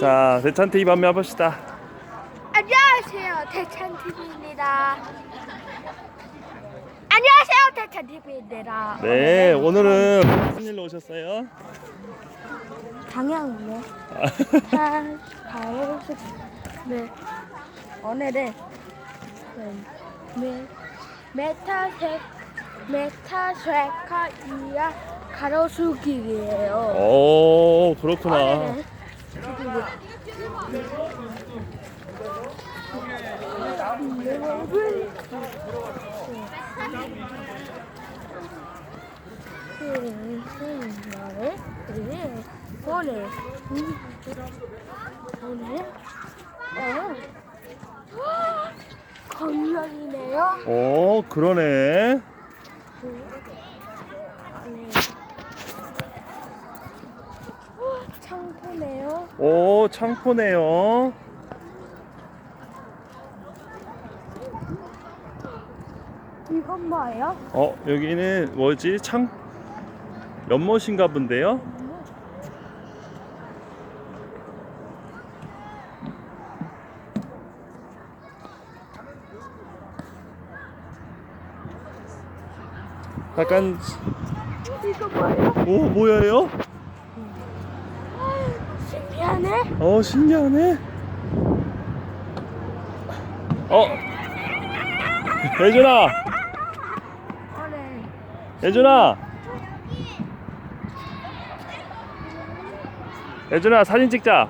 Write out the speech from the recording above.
자, 대찬 TV 한번 해봅시다. 안녕하세요 대찬 TV입니다. 안녕하세요 대찬 TV입니다. 네, 오늘은 무슨 일로 오셨어요? 방향으로 한 바로 네 오늘은 네, 메타색 메타쉐카 이야 가로수길이에요. 오, 그렇구나. 오늘은 어 그러네. 창고네요. 오, 창포네요. 이건 뭐예요? 어, 여기는 뭐지? 창 연못인가 본데요? 약간 이거 뭐예요? 오 뭐야요? 신기하네. 어 신기하네. 어 예준아 예준아 예준아 사진 찍자.